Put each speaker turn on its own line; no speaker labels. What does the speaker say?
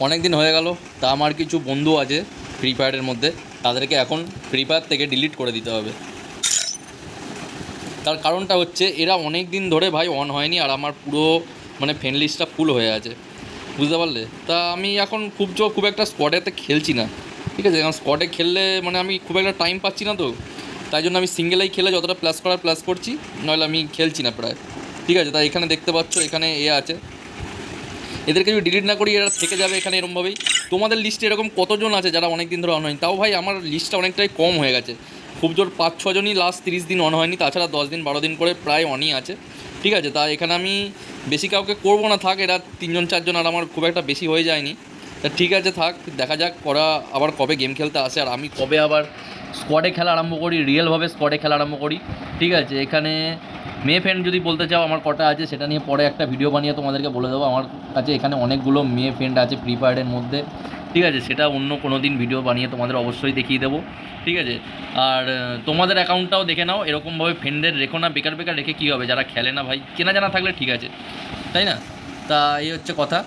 অনেক দিন হয়ে গেল, তা আমার কিছু বন্ধু আছে ফ্রি ফায়ারের মধ্যে, তাদেরকে এখন ফ্রি ফায়ার থেকে ডিলিট করে দিতে হবে। তার কারণটা হচ্ছে, এরা অনেক দিন ধরে ভাই অন হয়নি আর আমার পুরো মানে ফ্রেন্ড লিস্টটা ফুল হয়ে আছে। বুঝতে পারলে? তা আমি এখন খুব জো খুব একটা স্কোয়াডেতে খেলছি না। ঠিক আছে? এখন স্কোয়াডে খেললে মানে আমি খুব একটা টাইম পাচ্ছি না তো। তাই জন্য আমি সিঙ্গেলেই খেলে যতটা প্লাস করার প্লাস করছি, নইলে আমি খেলছি না প্রায়। ঠিক আছে? তাই এখানে দেখতে পাচ্ছ, এখানে এ আছে। এদেরকে যদি ডিলিট না করি, এরা থেকে যাবে এখানে এরমভাবেই। তোমাদের লিস্টে এরকম কতজন আছে যারা অনেক দিন ধরে অন হয়নি? তাও ভাই আমার লিস্টটা অনেকটাই কম হয়ে গেছে। খুব জোর পাঁচ ছজনই লাস্ট তিরিশ দিন অন হয়নি, তাছাড়া দশ দিন, বারো দিন করে প্রায় অনই আছে। ঠিক আছে, তা এখানে আমি বেশি কাউকে করব না, থাক, এরা তিনজন, চারজন, আর আমার খুব একটা বেশি হয়ে যায়নি। তা ঠিক আছে, থাক, দেখা যাক, করা আবার কবে গেম খেলতে আসে, আর আমি কবে আবার স্কোয়াডে খেলা আরম্ভ করি রিয়েলভাবে স্কোয়াডে খেলা আরম্ভ করি। ঠিক আছে, এখানে মেয়ে ফ্রেন্ড যদি বলতে চাও, আমার কটা আছে, সেটা নিয়ে পরে একটা ভিডিও বানিয়ে তোমাদেরকে বলে দেবো। আমার কাছে এখানে অনেকগুলো মেয়ে ফ্রেন্ড আছে ফ্রি ফায়ারের মধ্যে। ঠিক আছে, সেটা অন্য কোনো দিন ভিডিও বানিয়ে তোমাদের অবশ্যই দেখিয়ে দেবো। ঠিক আছে, আর তোমাদের অ্যাকাউন্টটাও দেখে নাও, এরকমভাবে ফ্রেন্ডের রেখো না বেকার বেকার রেখে কী হবে? যারা খেলে না ভাই, চেনা জানা থাকলে ঠিক আছে। তাই না? তা এই হচ্ছে কথা।